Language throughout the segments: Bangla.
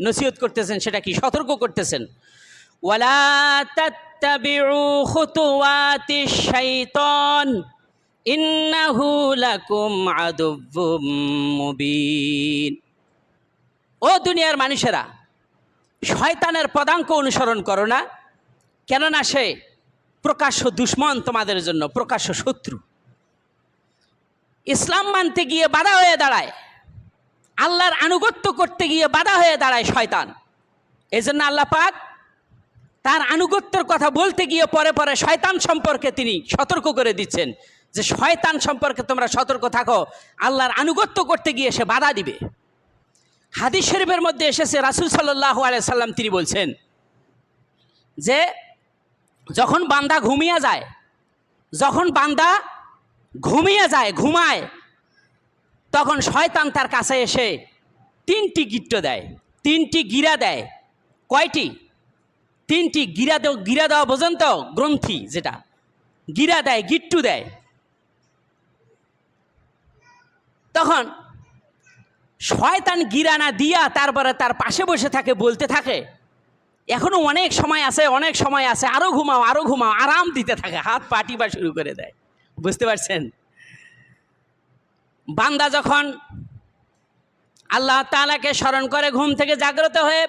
নসিহত করতেছেন, সেটা কি? সতর্ক করতেছেন। ওয়ালা ও দুনিয়ার মানুষেরা, শয়তানের পদাঙ্ক অনুসরণ করো না, কেননা সে প্রকাশ্য দুশ্মন তোমাদের জন্য, প্রকাশ্য শত্রু। ইসলাম মানতে গিয়ে বাধা হয়ে দাঁড়ায়। আল্লাহর আনুগত্য করতে গিয়ে বাধা হয়ে দাঁড়ায় শয়তান। এই জন্য আল্লাহ পাক তার আনুগত্যের কথা বলতে গিয়ে পরে পরে শয়তান সম্পর্কে তিনি সতর্ক করে দিচ্ছেন যে শয়তান সম্পর্কে তোমরা সতর্ক থাকো, আল্লাহর আনুগত্য করতে গিয়ে সে বাধা দিবে। হাদিস শরীফের মধ্যে এসেছে, রাসুল সাল্লাহ সাল্লাম তিনি বলছেন যে যখন বান্দা ঘুমিয়ে যায়, যখন বান্দা ঘুমিয়ে যায়, ঘুমায় তখন শয়তান তার কাছে এসে তিনটি গিট্ট দেয়, তিনটি গিরা দেয়। কয়টি? তিনটি গিরা দেও, গিরা দেওয়া পর্যন্ত গ্রন্থি যেটা। গিরা দেয়, গিট্টু দেয়। তখন শয়তান গিরানা দিয়া তারপরে তার পাশে বসে থাকে, বলতে থাকে, এখনও অনেক সময় আছে, অনেক সময় আছে আরও ঘুমাও আরও ঘুমাও, আরাম দিতে থাকে। হাত পাটি বা শুরু করে দেয়। বুঝতে পারছেন? বান্দা যখন আল্লাহ তালাকে স্মরণ করে ঘুম থেকে জাগ্রত হয়ে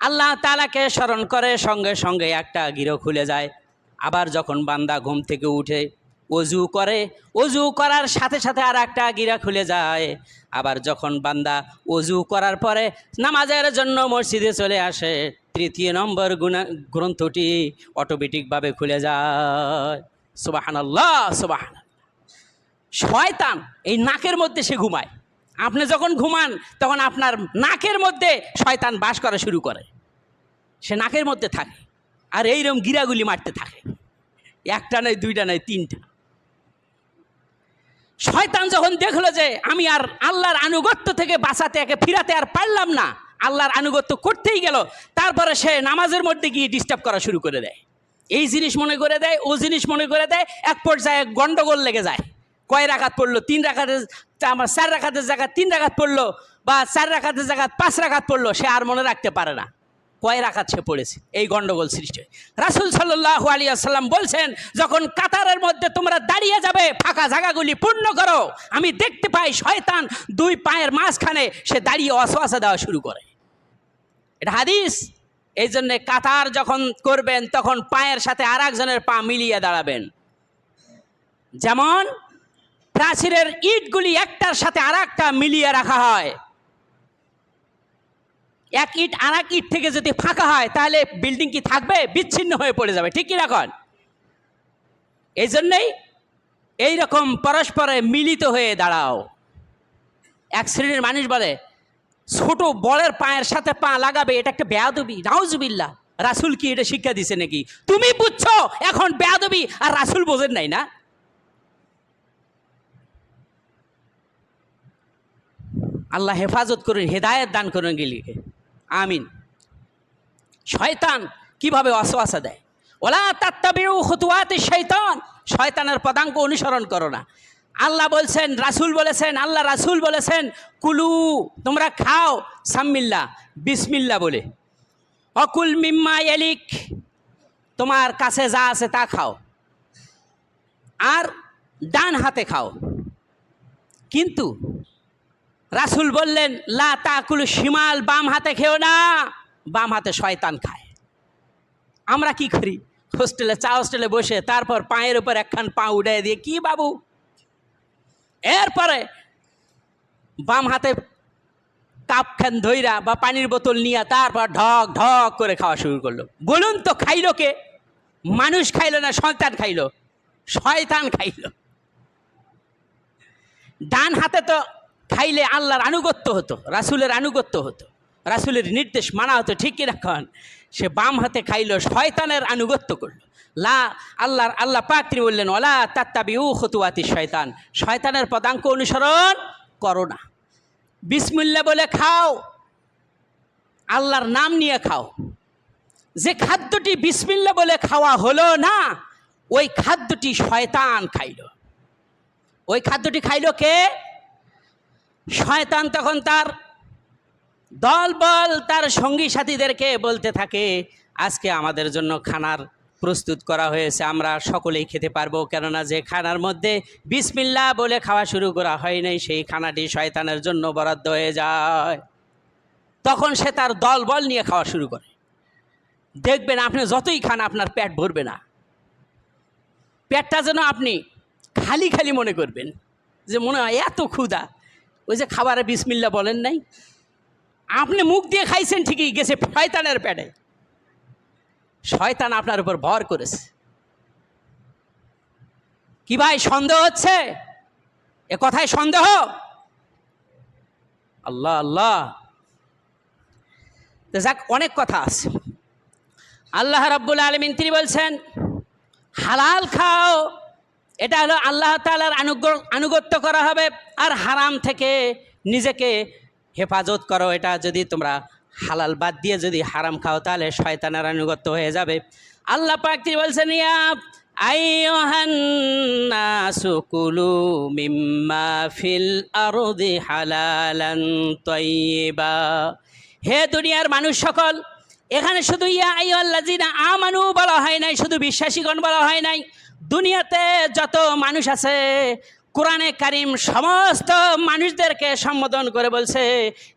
আল্লাহ তালাকে স্মরণ করে সঙ্গে সঙ্গে একটা গিরো খুলে যায়। আবার যখন বান্দা ঘুম থেকে উঠে অজু করে, অজু করার সাথে সাথে আর একটা গিরা খুলে যায়। আবার যখন বান্দা অজু করার পরে নামাজের জন্য মসজিদে চলে আসে, তৃতীয় নম্বর গুণা, গ্রন্থটি অটোমেটিকভাবে খুলে যায়। সুবাহান আল্লাহ সুবাহান শয়তান এই নাকের মধ্যে সে ঘুমায়। আপনি যখন ঘুমান, তখন আপনার নাকের মধ্যে শয়তান বাস করা শুরু করে। সে নাকের মধ্যে থাকে আর এইরকম গিরাগুলি মারতে থাকে। একটা নয়, দুইটা নয়, তিনটা। শয়তান যখন দেখল যে আমি আর আল্লাহর আনুগত্য থেকে বাঁচাতে একে ফিরাতে আর পারলাম না, আল্লাহর আনুগত্য করতেই গেল, তারপরে সে নামাজের মধ্যে গিয়ে ডিস্টার্ব করা শুরু করে দেয়। এই জিনিস মনে করে দেয়, ও জিনিস মনে করে দেয়, এক পর্যায়ে গন্ডগোল লেগে যায়। কয় রাখাত পড়ল? তিন রাখাতের আমার চার রাখাতের জায়গায় তিন রাখাত পড়ল বা চার রাখাতের জায়গায় পাঁচ রাখাত পড়ল, সে আর মনে রাখতে পারে না। কয় রাখাত সে পড়েছে? এই গন্ডগোল সৃষ্টি। রাসুল সাল্লাহ আলী আসাল্লাম বলছেন, যখন কাতারের মধ্যে তোমরা দাঁড়িয়ে যাবে, ফাঁকা জায়গাগুলি পূর্ণ করো, আমি দেখতে পাই শয়তান দুই পায়ের মাঝখানে সে দাঁড়িয়ে অসোয়াশা দেওয়া শুরু করে। এটা হাদিস? এই জন্যে কাতার যখন করবেন, তখন পায়ের সাথে আর একজনের পা মিলিয়ে দাঁড়াবেন। যেমন প্রাচীরের ইটগুলি একটার সাথে আর একটা মিলিয়ে রাখা হয়। এক ইট আর এক ইট থেকে যদি ফাঁকা হয়, তাহলে বিল্ডিং কি থাকবে? বিচ্ছিন্ন হয়ে পড়ে যাবে। ঠিক কি রাখন এই জন্যেই এইরকম পরস্পরে মিলিত হয়ে দাঁড়াও। এক শ্রেণির মানুষ বলে, ছোট বলের পায়ের সাথে পা লাগাবে, এটা একটা বেয়াদবি। নাউজুবিল্লা রাসুল কি এটা শিক্ষা দিছে নাকি? তুমি বুঝছ, এখন বেয়াদবি আর রাসুল বোঝেন নাই না? আল্লাহ হেফাজত করুন, হেদায়ত দান করুন গেলিকে আমিন। শয়তান কীভাবে অসোয়াশা দেয়? ওলা তাত্তাবিউ হতুয়াতে শয়তান শয়তানের পদাঙ্ক অনুসরণ করো না। আল্লাহ বলছেন, রাসুল বলেছেন, আল্লাহ রাসুল বলেছেন, কুলু, তোমরা খাও, সাম্মিল্লা, বিসমিল্লা বলে। অকুল মিম্মা এলিক তোমার কাছে যা আছে তা খাও। আর ডান হাতে খাও। কিন্তু রাসুল বললেন, লা তাকুল শিমাল, বাম হাতে খেও না, বাম হাতে শয়তান খায়। আমরা কি করি? হোস্টেলে, চা হোস্টেলে বসে তারপর পায়ের উপর একখান পা উড়াই দিয়ে, কি বাবু? এরপরে বাম হাতে কাপ খান ধইরা বা পানির বোতল নিয়ে তারপর ঢক ঢক করে খাওয়া শুরু করল। বলুন তো, খাইলো কে? মানুষ খাইলো না শয়তান খাইলো? শয়তান খাইলো। ডান হাতে তো খাইলে আল্লাহর আনুগত্য হতো, রাসুলের আনুগত্য হতো। রাসুলের নির্দেশ মানা হতো, ঠিক কি রাখন সে বাম হাতে খাইলো, শয়তানের আনুগত্য করল। লা, আল্লাহর, আল্লাহ পাক তিনি বললেন, ওলা তাত্তাবি উ হতুয়াতি শয়তান। শয়তানের পদাঙ্ক অনুসরণ করো না। বিসমুল্লা বলে খাও, আল্লাহর নাম নিয়ে খাও। যে খাদ্যটি বিসমিল্লা বলে খাওয়া হলো না, ওই খাদ্যটি শয়তান খাইল। ওই খাদ্যটি খাইল কে? শয়তান তখন তার দলবল, তার সঙ্গী সাথীদেরকে বলতে থাকে, আজকে আমাদের জন্য খানার প্রস্তুত করা হয়েছে, আমরা সকলেই খেতে পারব। কেননা যে খানার মধ্যে বিসমিল্লা বলে খাওয়া শুরু করা হয় নাই, সেই খানাটি শয়তানের জন্য বরাদ্দ হয়ে যায়। তখন সে তার দল বল নিয়ে খাওয়া শুরু করে। দেখবেন আপনি যতই খান, আপনার পেট ভরবে না। পেটটা যেন আপনি খালি খালি মনে করবেন, যে মনে হয় এত ক্ষুধা। ওই যে খাবারে বিসমিল্লা বলেন নাই? আপনি মুখ দিয়ে খাইছেন ঠিকই, গেছে শয়তানের পেটে। শয়তান আপনার উপর ভর করেছে। কি ভাই, সন্দেহ হচ্ছে? এ কথায় সন্দেহ? আল্লাহ আল্লাহ। যাক, অনেক কথা আছে। আল্লাহ রাব্বুল আলমিন, তিনি বলছেন, হালাল খাও এটা হলো আল্লাহ তালার আনুগ আনুগত্য করা হবে। আর হারাম থেকে নিজেকে হেফাজত করো, এটা যদি তোমরা হালাল বাদ দিয়ে যদি হারাম খাও, তাহলে শয়তানের আনুগত্য হয়ে যাবে। আল্লাহ পাক তিনি বলছেন, ইয়া হে দুনিয়ার মানুষ সকল, এখানে শুধু ইয়া আই আইয়াল্লাজিনা আমানু বলা হয় নাই, শুধু বিশ্বাসীগণ বলা হয় নাই। দুনিয়াতে যত মানুষ আছে, কোরআনে কারিম সমস্ত মানুষদেরকে সম্বোধন করে বলছে,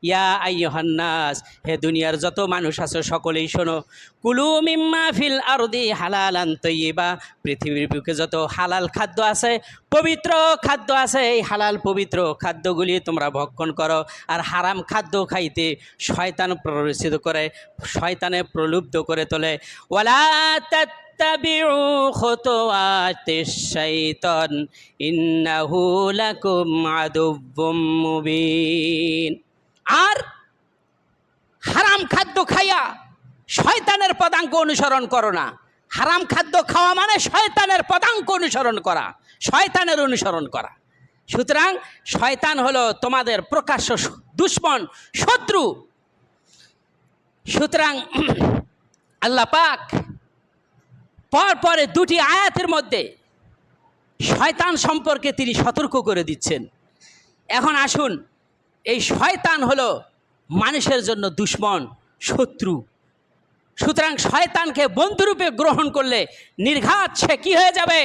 ইয়া আইয়হান্নাস হে দুনিয়ার যত মানুষ আছে সকলেই শোনো। কুলু মিম্মা ফিল আরদি হালালান তৈবা পৃথিবীর বুকে যত হালাল খাদ্য আছে, পবিত্র খাদ্য আছে, এই হালাল পবিত্র খাদ্যগুলি তোমরা ভক্ষণ করো। আর হারাম খাদ্য খাইতে শয়তান প্ররোচিত করে, শয়তানে প্রলুব্ধ করে তোলে। ওয়ালা শাইতান, ইন্নাহু লাকুম আদুব্বুম মুবিন। আর হারাম খাদ্য খাইয়া শয়তানের পদাঙ্ক অনুসরণ করো না। হারাম খাদ্য খাওয়া মানে শয়তানের পদাঙ্ক অনুসরণ করা, শয়তানের অনুসরণ করা। সুতরাং শয়তান হলো তোমাদের প্রকাশ্য দুশ্মন, শত্রু। সুতরাং আল্লাহ পাক পর পরে দুটি আয়াতের মধ্যে শয়তান সম্পর্কে তিনি সতর্ক করে দিচ্ছেন। এখন আসুন, এই শয়তান হলো মানুষের জন্য দুশ্মন, শত্রু। সুতরাং শয়তানকে বন্ধুরূপে গ্রহণ করলে নির্ঘাত সে কী হয়ে যাবে?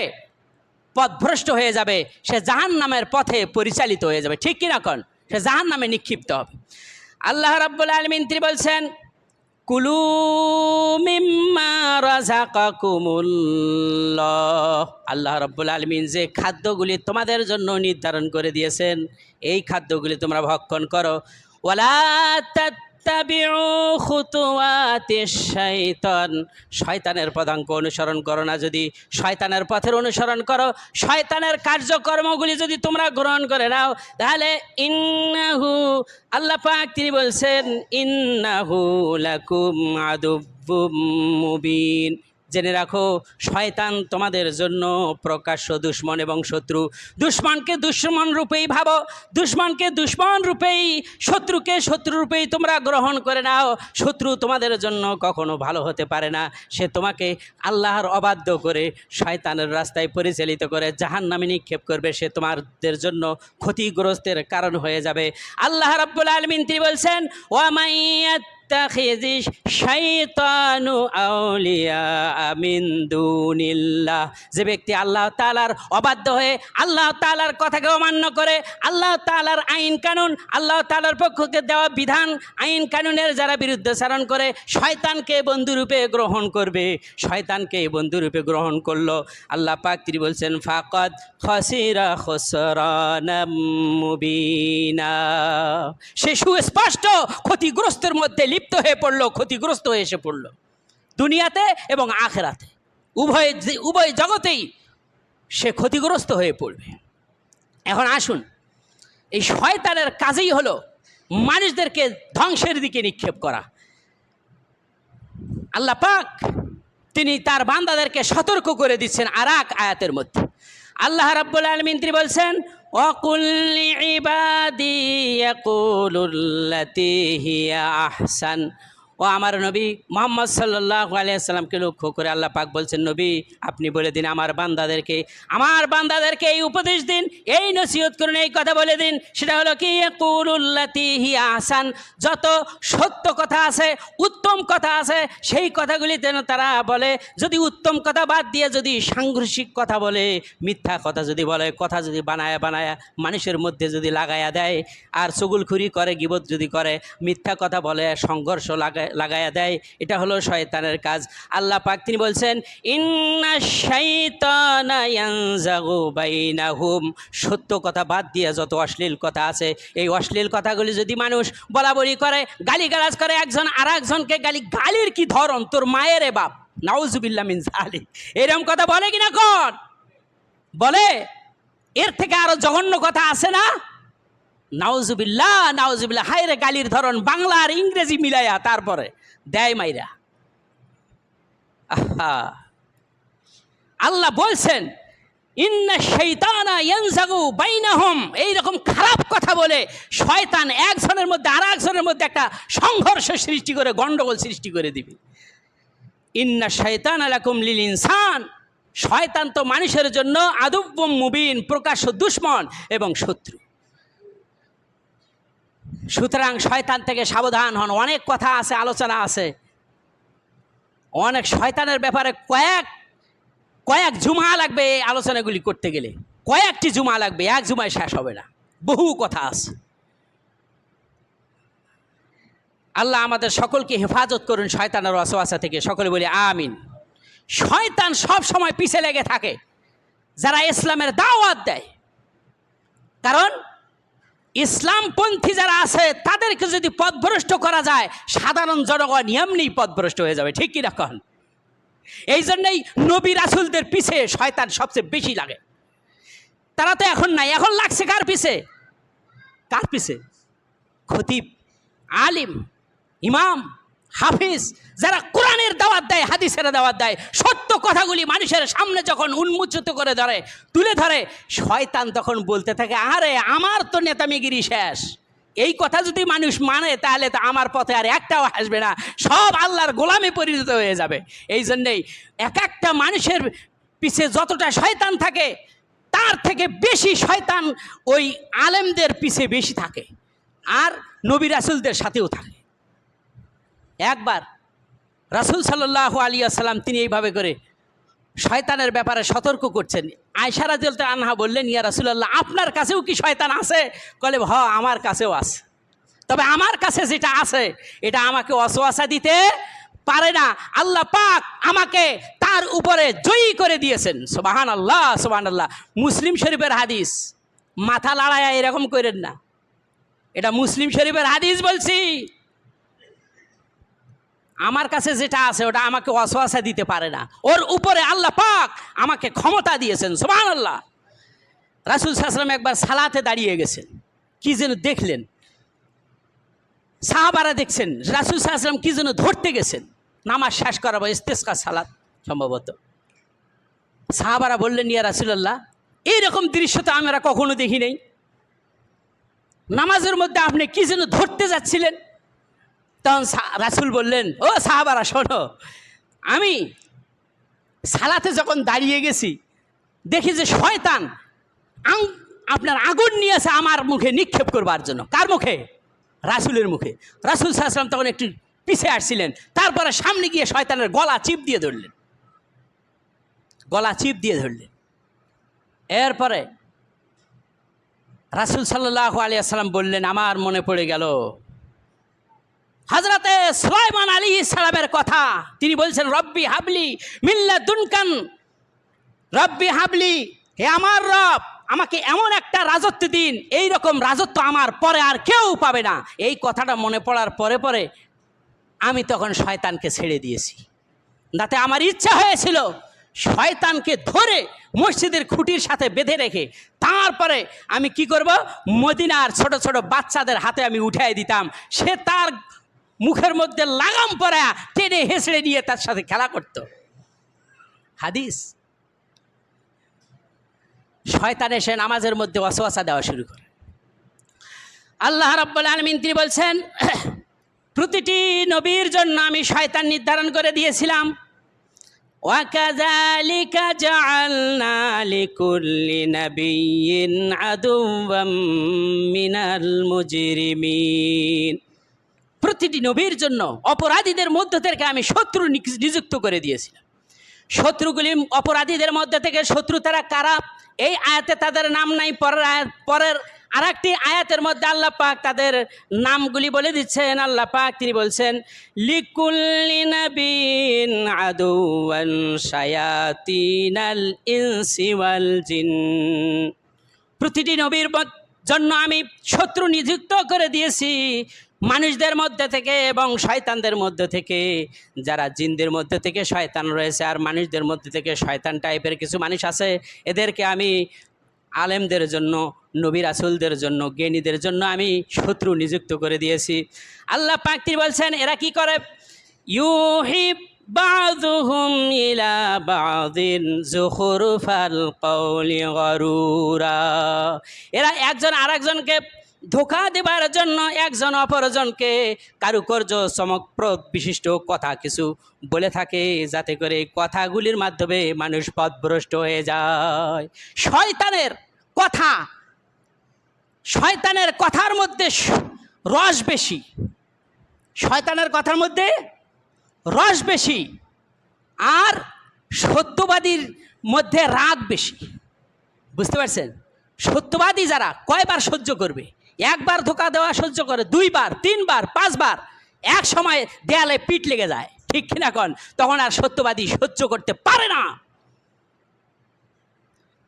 পথভ্রষ্ট হয়ে যাবে। সে জাহান নামের পথে পরিচালিত হয়ে যাবে। ঠিক কিনা কন? সে জাহান নামে নিক্ষিপ্ত হবে। আল্লাহ রাব্বুল আলমিন তিনি বলছেন, কুলু মিম্মা রাজাকাকুমুল্লাহ আল্লাহ রাব্বুল আলমিন যে খাদ্যগুলি তোমাদের জন্য নির্ধারণ করে দিয়েছেন, এই খাদ্যগুলি তোমরা ভক্ষণ করো। ওয়ালা শাইতান। শয়তানের পদাঙ্ক অনুসরণ করো না যদি। শয়তানের পথের অনুসরণ করো। শয়তানের কার্যকর্মগুলি যদি তোমরা গ্রহণ করে নাও, তাহলে ইন্নাহু, আল্লাহ পাক তিনি বলছেন, ইন্নাহু লাকুম আদুব্বুম মুবিন। জেনে রাখো, শয়তান তোমাদের জন্য প্রকাশ্য দুশ্মন এবং শত্রু। দুশ্মনকে দুশ্মন রূপেই ভাবো, দুশ্মনকে দুশ্মন রূপেই, শত্রুকে শত্রু রূপেই তোমরা গ্রহণ করে নাও। শত্রু তোমাদের জন্য কখনো ভালো হতে পারে না। সে তোমাকে আল্লাহর অবাধ্য করে শয়তানের রাস্তায় পরিচালিত করে জাহান নামে নিক্ষেপ করবে। সে তোমাদের জন্য ক্ষতিগ্রস্তের কারণ হয়ে যাবে। আল্লাহ রাব্বুল আলমিন তিনি বলছেন ওয়ামাইয়াত يتخذ الشيطان أولياء من دون الله যে ব্যক্তি আল্লাহ তাআলার অবাধ্য হয়ে আল্লাহ তাআলার কথাকে অমান্য করে আল্লাহ তাআলার আইন কানুন আল্লাহ তাআলার পক্ষকে দেওয়া বিধান আইন কানুনের যারা বিরুদ্ধাচারণ করে শয়তানকে বন্ধুরূপে গ্রহণ করবে শয়তানকে বন্ধুরূপে গ্রহণ করলো আল্লাহ পাক তিনি বলছেন ফাকাদ খসিরা খসরানাম মুবিনা সে সুস্পষ্ট ক্ষতিগ্রস্তের মধ্যে লিপ্ত হয়ে পড়ল, ক্ষতিগ্রস্ত হয়ে এসে পড়ল। দুনিয়াতে এবং আখেরাতে। উভয় উভয় জগতেই সে ক্ষতিগ্রস্ত হয়ে পড়বে। এখন আসুন, এই শয়তানের কাজেই হলো মানুষদেরকে ধ্বংসের দিকে নিক্ষেপ করা। আল্লাহ পাক, তিনি তার বান্দাদেরকে সতর্ক করে দিচ্ছেন আর আয়াতের মধ্যে। আল্লাহ রাব্বুল আলমিন তিনি বলছেন অকুল্লি ইবাদি আহসান। ও আমার নবী মোহাম্মদ সাল্লাহ আলিয়াল্লামকে লক্ষ্য করে আল্লাহ পাক বলছেন, নবী, আপনি বলে দিন আমার বান্দাদেরকে আমার বান্দাদেরকে এই উপদেশ দিন, এই নসিহত করুন, এই কথা বলে দিন। সেটা হলো কি? কুরুল্লাতি হি আসান যত সত্য কথা আছে, উত্তম কথা আছে, সেই কথাগুলি যেন তারা বলে। যদি উত্তম কথা বাদ দিয়ে যদি সাংঘর্ষিক কথা বলে, মিথ্যা কথা যদি বলে, কথা যদি বানায়া বানায়া মানুষের মধ্যে যদি লাগায়া দেয়, আর চগুলখুরি করে, গিবত যদি করে, মিথ্যা কথা বলে, সংঘর্ষ লাগায় লাগায়া দেয়, এটা হলো শয়তানের কাজ। আল্লাহ পাক তিনি বলছেন, ইন্না বাইনাহুম। সত্য কথা বাদ দিয়ে যত অশ্লীল কথা আছে, এই অশ্লীল কথাগুলি যদি মানুষ বলা বলি করে, গালিগালাজ করে, একজন আর একজনকে গালি, গালির কি ধরন? তোর মায়ের এ বাপ। নাউজুবিল্লা মিন জালিক এরকম কথা বলে কিনা কর বলে? এর থেকে আরও জঘন্য কথা আছে না? নাউজুবিল্লাহ নাউজুবিল্লাহ, হায়রে গালির ধরন বাংলা আর ইংরেজি মিলাইয়া তারপরে দেয় মাইরা। আহা। আল্লাহ বলছেন, ইন্না শৈতানা ইয়ানজাগু বাইনাহুম। এইরকম খারাপ কথা বলে শয়তান একজনের মধ্যে আর একজনের মধ্যে একটা সংঘর্ষ সৃষ্টি করে, গন্ডগোল সৃষ্টি করে দিবে। ইন্না শৈতান আলাকুম লিল ইনসান। শয়তান তো মানুষের জন্য আদুব্বম মুবিন, প্রকাশ্য দুশ্মন এবং শত্রু। সুতরাং শয়তান থেকে সাবধান হন। অনেক কথা আছে, আলোচনা আছে। অনেক শয়তানের ব্যাপারে কয়েক কয়েক জুমা লাগবে এই আলোচনাগুলি করতে গেলে। কয়েকটি জুমা লাগবে, এক জুমায় শেষ হবে না। বহু কথা আছে। আল্লাহ আমাদের সকলকে হেফাজত করুন শয়তানের অসোয়াশা থেকে। সকলে বলি, আমিন। শয়তান সব সময় পিছে লেগে থাকে। যারা ইসলামের দাওয়াত দেয়। কারণ ইসলামপন্থী যারা আছে, তাদেরকে যদি পদভ্রষ্ট করা যায়, সাধারণ জনগণ এমনি পদভ্রষ্ট হয়ে যাবে, ঠিক কিনা কন? এই জন্যই নবী রাসুলদের পিছে শয়তান সবচেয়ে বেশি লাগে। তারা তো এখন নাই, এখন লাগছে কার পিছে? কার পিছে? খতিব, আলিম, ইমাম হাফিজ, যারা কোরআনের দাওয়াত দেয়, হাদিসের দাওয়াত দেয়, সত্য কথাগুলি মানুষের সামনে যখন উন্মোচিত করে ধরে, তুলে ধরে, শয়তান তখন বলতে থাকে, আরে, আমার তো নেতামিগিরি শেষ। এই কথা যদি মানুষ মানে তাহলে তো আমার পথে আর একটাও আসবে না। সব আল্লাহর গোলামে পরিণত হয়ে যাবে। এই জন্যেই এক একটা মানুষের পিছে যতটা শয়তান থাকে, তার থেকে বেশি শয়তান ওই আলেমদের পিছে বেশি থাকে। আর নবী রাসুলদের সাথেও থাকে। একবার রাসুল সাল্লাহ আলী আসসালাম তিনি এইভাবে করে শয়তানের ব্যাপারে সতর্ক করছেন। আয়সারা জলতে আনহা বললেন, ইয়া রাসুলাল্লাহ, আপনার কাছেও কি শয়তান আছে? কলে, হ, আমার কাছেও আছে। তবে আমার কাছে যেটা আছে, এটা আমাকে অসোয়াশা দিতে পারে না। আল্লাহ পাক আমাকে তার উপরে জয়ী করে দিয়েছেন। সোবাহান আল্লাহ সোবাহান আল্লাহ মুসলিম শরীফের হাদিস, মাথা লড়াইয়া এরকম করেন না। এটা মুসলিম শরীফের হাদিস বলছি। আমার কাছে যেটা আছে, ওটা আমাকে অসোয়াশা দিতে পারে না। ওর উপরে আল্লাহ পাক আমাকে ক্ষমতা দিয়েছেন সোমান আল্লাহ রাসুল সাহসালাম একবার সালাতে দাঁড়িয়ে গেছেন। কি যেন দেখলেন। সাহাবারা দেখছেন, রাসুল সাহসালাম কি যেন ধরতে গেছেন। নামাজ শেষ করাবো ইস্তেস্কা সালাত সম্ভবত। সাহাবারা বললেন, ইয়া রাসুলাল্লাহ, এইরকম দৃশ্য তো আমরা কখনো দেখি নাই। নামাজের মধ্যে আপনি কি যেন ধরতে যাচ্ছিলেন? তখন রাসূল বললেন, ও সাহাবারা, শোনো, আমি সালাতে যখন দাঁড়িয়ে গেছি, দেখি যে শয়তান আং, আপনার আগুন নিয়ে নিয়েছে আমার মুখে নিক্ষেপ করবার জন্য। কার মুখে? রাসুলের মুখে। রাসুল সাহসালাম তখন একটু পিছিয়ে আসছিলেন, তারপরে সামনে গিয়ে শয়তানের গলা চিপ দিয়ে ধরলেন। গলা চিপ দিয়ে ধরলেন। এরপরে রাসুল সাল্লাহ আলিয়া সাল্লাম বললেন, আমার মনে পড়ে গেল হজরতে সুলাইমান আলী সালামের কথা। তিনি বলছেন, রব্বি হাবলি মিল্লা দুনকান রব্বি হাবলি, হে আমার রব, আমাকে এমন একটা রাজত্ব দিন এই রকম রাজত্ব আমার পরে আর কেউ পাবে না। এই কথাটা মনে পড়ার পরে পরে আমি তখন শয়তানকে ছেড়ে দিয়েছি। যাতে আমার ইচ্ছা হয়েছিল শয়তানকে ধরে মসজিদের খুঁটির সাথে বেঁধে রেখে, তারপরে আমি কি করব? মদিনার ছোট ছোট বাচ্চাদের হাতে আমি উঠাই দিতাম। সে তার মুখের মধ্যে লাগাম পরা টেনে হেসড়ে নিয়ে তার সাথে খেলা করত হাদিস শয়তান এসে নামাজের মধ্যে অসোয়াশা দেওয়া শুরু করে আল্লাহ রাব্বুল আলমিন তিনি বলছেন প্রতিটি নবীর জন্য আমি শয়তান নির্ধারণ করে দিয়েছিলাম وكذلك جعلنا لكل نبي عدوا من المجرمين প্রতিটি নবীর জন্য অপরাধীদের মধ্য থেকে আমি শত্রু নিযুক্ত করে দিয়েছিলাম। শত্রুগুলি অপরাধীদের মধ্যে থেকে শত্রু তারা কারা? এই আয়াতে তাদের নাম নাই, পরের আয়াত, পরের আর একটি আয়াতের মধ্যে আল্লাহ পাক তাদের নামগুলি বলে দিচ্ছেন। আল্লাহ পাক তিনি বলছেন জিন। প্রতিটি নবীর জন্য আমি শত্রু নিযুক্ত করে দিয়েছি। মানুষদের মধ্যে থেকে এবং শয়তানদের মধ্যে থেকে। যারা জিনদের মধ্যে থেকে শয়তান রয়েছে আর মানুষদের মধ্যে থেকে শয়তান টাইপের কিছু মানুষ আছে, এদেরকে আমি আলেমদের জন্য, নবী রাসুলদের জন্য, জ্ঞানীদের জন্য আমি শত্রু নিযুক্ত করে দিয়েছি। আল্লাহ পাক তিনি বলছেন? এরা কি করে? ইউহিব বাযুহুম ইলা যুখরুফাল কওলি গরুরা। এরা একজন আরেকজনকে ধোকা দেবার জন্য একজন অপরজনকে কারুকার্য চমকপ্রদ বিশিষ্ট কথা কিছু বলে থাকে, যাতে করে কথাগুলির মাধ্যমে মানুষ পথভ্রষ্ট হয়ে যায়। শয়তানের কথা, শয়তানের কথার মধ্যে রস বেশি। শয়তানের কথার মধ্যে রস বেশি আর সত্যবাদীর মধ্যে রাগ বেশি। বুঝতে পারছেন? সত্যবাদী যারা কয়বার সহ্য করবে? একবার ধোকা দেওয়া সহ্য করে, দুইবার, তিনবার, পাঁচবার, এক সময় দেয়ালে পিঠ লেগে যায়। ঠিক কিনা কন? তখন আর সত্যবাদী সহ্য করতে পারে না।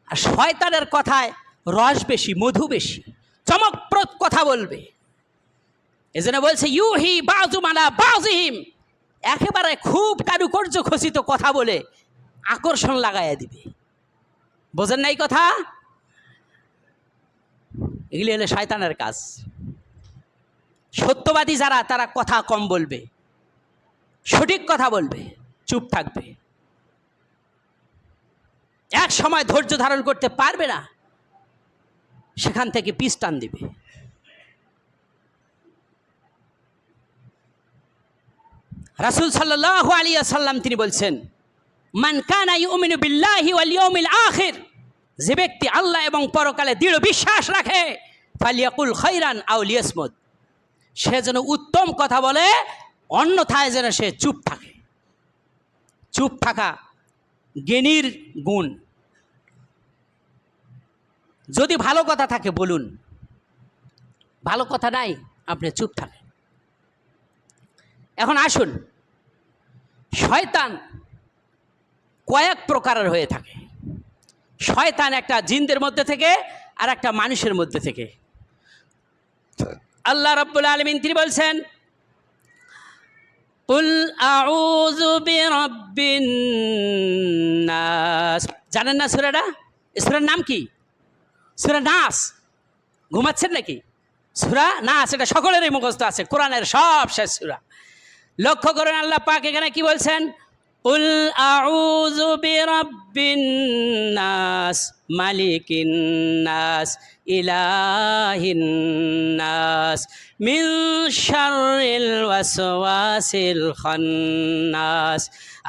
আর শয়তানের কথায় রস বেশি, মধু বেশি, চমকপ্রদ কথা বলবে। এজন্য বলছে, ইউহি বাজু মানা বাজিহিম। একেবারে খুব কারুকার্য খচিত কথা বলে আকর্ষণ লাগাইয়া দিবে। বোঝেন নাই কথা? এগুলি হলো শয়তানের কাজ। সত্যবাদী যারা, তারা কথা কম বলবে, সঠিক কথা বলবে, চুপ থাকবে। এক সময় ধৈর্য ধারণ করতে পারবে না, সেখান থেকে পিস টান দিবে। রাসুল সাল্লাহ আলিয়া সাল্লাম তিনি বলছেন, মান কানা ইউমিনু বিল্লাহি ওয়াল আখির। যে ব্যক্তি আল্লাহ এবং পরকালে দৃঢ় বিশ্বাস রাখে, ফালিয়াকুল খৈরান আউ লিয়াসমুদ। সে যেন উত্তম কথা বলে, অন্যথায় যেন সে চুপ থাকে। চুপ থাকা জ্ঞানীর গুণ। যদি ভালো কথা থাকে, বলুন। ভালো কথা নাই, আপনি চুপ থাকেন। এখন আসুন। শয়তান কয়েক প্রকারের হয়ে থাকে। শয়তান একটা জিনদের মধ্যে থেকে আর একটা মানুষের মধ্যে থেকে। আল্লাহ রব্বুল আলমিন তিনি বলছেন জানেন না সুরাটা? সুরার নাম কি? সুরা নাস। ঘুমাচ্ছেন নাকি? সুরা নাস এটা সকলেরই মুখস্থ আছে। কোরআনের সব শেষ সুরা। লক্ষ্য করেন আল্লাহ পাক এখানে কি বলছেন? আউযু বিরাব্বিন নাস মালিকিন নাস ইলাহিন নাস মিন শাররিল ওয়াসওয়াসিল খান্নাস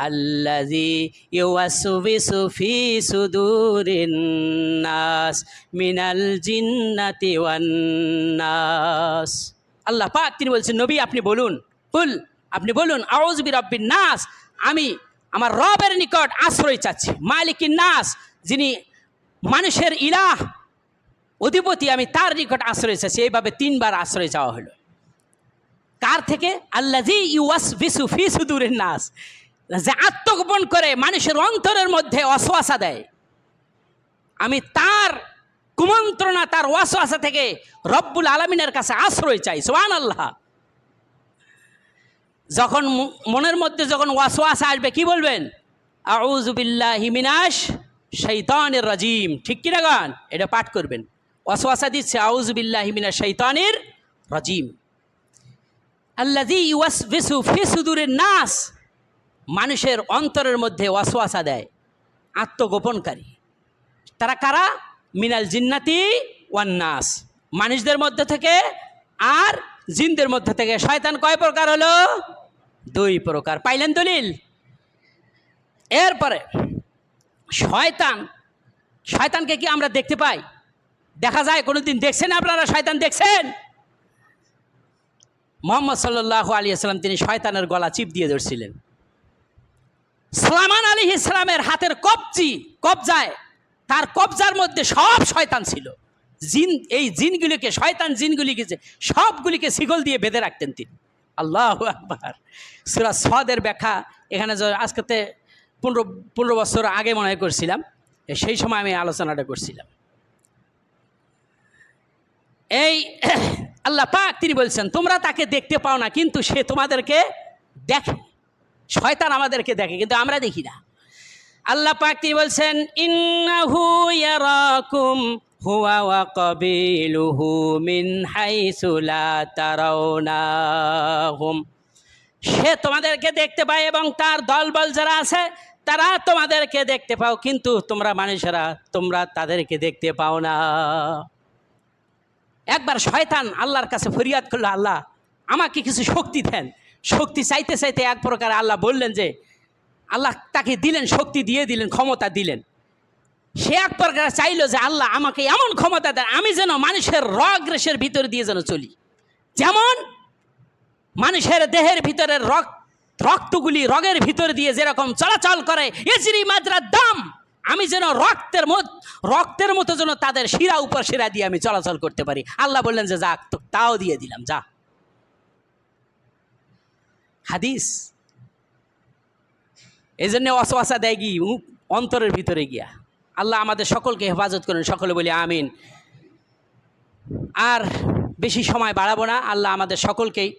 আল্লাযী ইউওয়াসওয়িসু ফি সুদুরিন নাস মিনাল জিন্নাতি ওয়ান নাস আল্লাহ পাক, তিনি বলছেন, নবী, আপনি বলুন। কুল আপনি বলুন আউজবি রব্বিন নাস আমি আমার রবের নিকট আশ্রয় চাচ্ছি। মালিকিন নাস যিনি মানুষের ইলাহ, অধিপতি, আমি তার নিকট আশ্রয় চাচ্ছি। এইভাবে তিনবার আশ্রয় চাওয়া হলো। কার থেকে? আল্লাজি ইউয়াস বিসু ফি সুদূরের নাস। যে আত্মগোপন করে মানুষের অন্তরের মধ্যে অশ্বাসা দেয়। আমি তার কুমন্ত্রণা, তার ওয়াসওয়াসা থেকে রব্বুল আলমিনের কাছে আশ্রয় চাই। সোহান আল্লাহ যখন মনের মধ্যে যখন ওয়াসওয়াসা আসবে, কি বলবেন? আউজুবিল্লাহ মিনাশ শৈতানের রাজিম। ঠিক কিনা গান? এটা পাঠ করবেন। ওয়াসওয়াসা দিচ্ছে আউজুবিল্লাহ মিনাশ শৈতানের রাজিম। আল্লাজি নাস, মানুষের অন্তরের মধ্যে ওয়াসওয়াসা দেয়, আত্মগোপনকারী। তারা কারা? মিনাল জিন্নাতি ওয়ান্নাস মানুষদের মধ্যে থেকে আর জিনদের মধ্যে থেকে। শয়তান কয় প্রকার হলো? দুই প্রকার। পাইলেন দলিল? এরপরে শয়তান, শয়তানকে কি আমরা দেখতে পাই? দেখা যায় কোনোদিন দেখছেন আপনারা শয়তান দেখছেন? মোহাম্মদ সাল্লাহ আলী আসসালাম তিনি শয়তানের গলা চিপ দিয়ে ধরছিলেন। সালামান আলী ইসলামের হাতের কবজি কবজায়, তার কবজার মধ্যে সব শয়তান ছিল। জিন, এই জিনগুলিকে, শয়তান জিনগুলিকে সবগুলিকে শিগল দিয়ে বেঁধে রাখতেন তিনি। আল্লাহ আকবার। সুরা সদের ব্যাখ্যা এখানে আজকেতে পনেরো পনেরো বছর আগে মনে করছিলাম সেই সময় আমি আলোচনাটা করছিলাম। এই আল্লাহ পাক তিনি বলছেন, তোমরা তাকে দেখতে পাও না, কিন্তু সে তোমাদেরকে দেখে। শয়তান আমাদেরকে দেখে, কিন্তু আমরা দেখি না। আল্লাহ পাক তিনি বলছেন? ইন্নাহু ইয়ারাকুম, হুয়া ওয়া কাবিলুহু মিন হাইসু লা তারাউনাহুম। সে তোমাদেরকে দেখতে পায় এবং তার দলবল যারা আছে, তারা তোমাদেরকে দেখতে পাও, কিন্তু তোমরা মানুষেরা, তোমরা তাদেরকে দেখতে পাও না। একবার শয়তান আল্লাহর কাছে ফরিয়াদ করল, আল্লাহ, আমাকে কিছু শক্তি দেন। শক্তি চাইতে চাইতে এক প্রকার আল্লাহ বললেন যে আল্লাহ তাকে দিলেন, শক্তি দিয়ে দিলেন, ক্ষমতা দিলেন। সে এক প্রকার চাইলো যে আল্লাহ আমাকে এমন ক্ষমতা দেন, আমি যেন মানুষের রগ্রেসের ভিতর দিয়ে যেন চলি। যেমন মানুষের দেহের ভিতরের রক্ত রক্তগুলি রগের ভিতর দিয়ে যেরকম চলাচল করে, এজিরি মাত্রার দাম। আমি যেন রক্তের মত, রক্তের মতো যেন তাদের শিরা উপর শিরা দিয়ে আমি চলাচল করতে পারি। আল্লাহ বললেন যে তো তাও দিয়ে দিলাম, যা। হাদিস এই জন্য অসবাসা দেয় উ- অন্তরের ভিতরে গিয়া। আল্লাহ আমাদের সকলকে হেফাজত করেন, সকলে বলি আমিন। আর বেশি সময় বাড়াবো না, আল্লাহ আমাদের সকলকেই